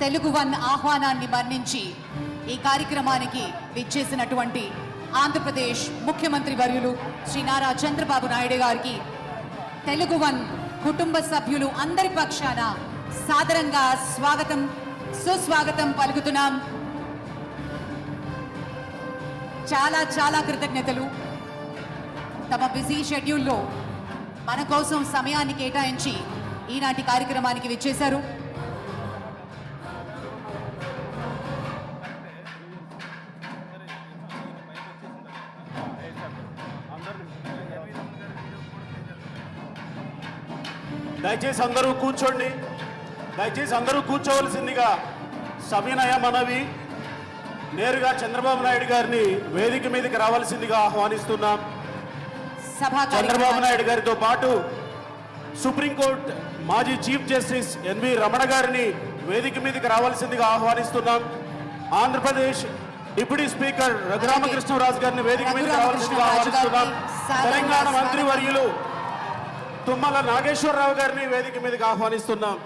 Telugu one ఆహ్వానాన్ని మన్నించి ఈ కార్యక్రమానికి విచ్చేసినటువంటి ఆంధ్రప్రదేశ్ ముఖ్యమంత్రి వర్యులు శ్రీ నారా చంద్రబాబు నాయుడు గారికి తెలుగు వన్ కుటుంబ సభ్యులు అందరి పక్షాన సాదరంగా స్వాగతం సుస్వాగతం పలుకుతున్నాం. చాలా చాలా కృతజ్ఞతలు. తమ బిజీ షెడ్యూల్లో మన కోసం సమయాన్ని కేటాయించి ఈనాటి కార్యక్రమానికి విచ్చేశారు. దయచేసి అందరూ కూర్చోండి. దయచేసి అందరూ కూర్చోవలసిందిగా సవినయ మనవి. నేరుగా చంద్రబాబు నాయుడు గారిని వేదిక మీదకి రావాల్సిందిగా ఆహ్వానిస్తున్నాం. సభా చంద్రబాబు నాయుడు గారితో పాటు సుప్రీంకోర్టు మాజీ చీఫ్ జస్టిస్ ఎన్వి రమణ గారిని వేదిక మీదకి రావాల్సిందిగా ఆహ్వానిస్తున్నాం. ఆంధ్రప్రదేశ్ డిప్యూటీ స్పీకర్ రఘురామకృష్ణరాజు గారిని వేదిక మీదకి రావాల్సిందిగా ఆహ్వానిస్తున్నాం. తెలంగాణ మంత్రి వర్యులు తుమ్మల నాగేశ్వరరావు గారిని వేదిక మీదకి ఆహ్వానిస్తున్నాం.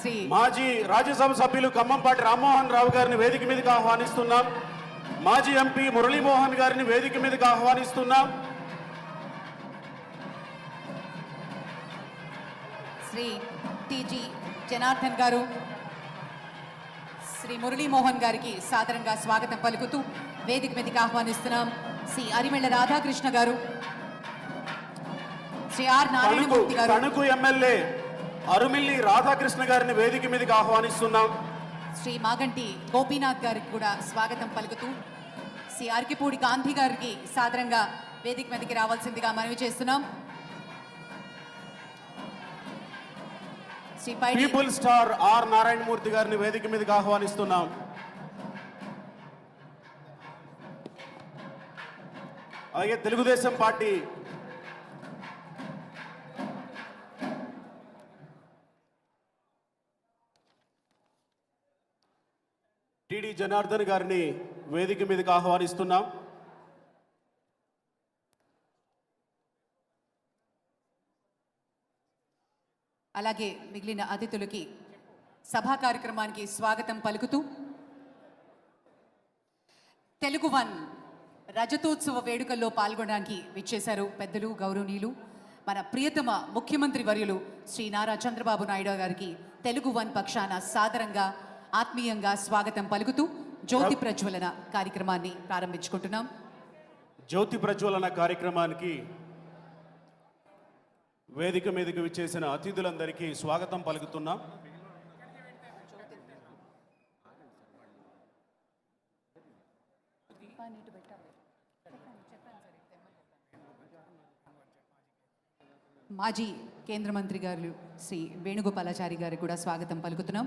శ్రీ మాజీ రాజ్యసభ సభ్యులు ఖమ్మంపాటి రామ్మోహన్ రావు గారిని వేదిక మీదకి ఆహ్వానిస్తున్నాం. మాజీ ఎంపీ మురళీమోహన్ గారిని వేదిక మీదకి ఆహ్వానిస్తున్నాం. శ్రీ టిజి జనార్దన్ గారు శ్రీ మురళీమోహన్ గారికి సాదరంగా స్వాగతం పలుకుతూ వేదిక మీదకి ఆహ్వానిస్తున్నాం. శ్రీ అరిమెళ్ళ రాధాకృష్ణ గారు శ్రీ ఆర్ తణుకు నారాయణమూర్తి గారు. తణుకు ఎమ్మెల్యే అరుమిల్లి రాధాకృష్ణ గారిని వేదిక మీదకి ఆహ్వానిస్తున్నాం. శ్రీ మాగంటి గోపీనాథ్ గారికి కూడా స్వాగతం పలుకుతూ శ్రీ అరకిపూడి గాంధీ గారికి సాదరంగా వేదిక మీదకి రావాల్సిందిగా మనవి చేస్తున్నాం. Sri people star R Narayanamurthy గారిని వేదిక మీదకి ఆహ్వానిస్తున్నాం. అలాగే తెలుగుదేశం పార్టీ టిడి జనార్దన్ గారిని వేదిక మీదకి ఆహ్వానిస్తున్నాం. అలాగే మిగిలిన అతిథులకి సభా కార్యక్రమానికి స్వాగతం పలుకుతూ తెలుగు వన్ రజతోత్సవ వేడుకల్లో పాల్గొనడానికి విచ్చేశారు పెద్దలు గౌరవనీయులు మన ప్రియతమ ముఖ్యమంత్రి వర్యులు శ్రీ నారా చంద్రబాబు నాయుడు గారికి తెలుగు వన్ పక్షాన సాదరంగా ఆత్మీయంగా స్వాగతం పలుకుతూ జ్యోతి ప్రజ్వలన కార్యక్రమాన్ని ప్రారంభించుకుంటున్నాం. జ్యోతి ప్రజ్వలన కార్యక్రమానికి వేదిక మీదకి విచ్చేసిన అతిథులందరికీ స్వాగతం పలుకుతున్నాం. మాజీ కేంద్ర మంత్రి గారు శ్రీ వేణుగోపాలాచారి గారికి కూడా స్వాగతం పలుకుతున్నాం.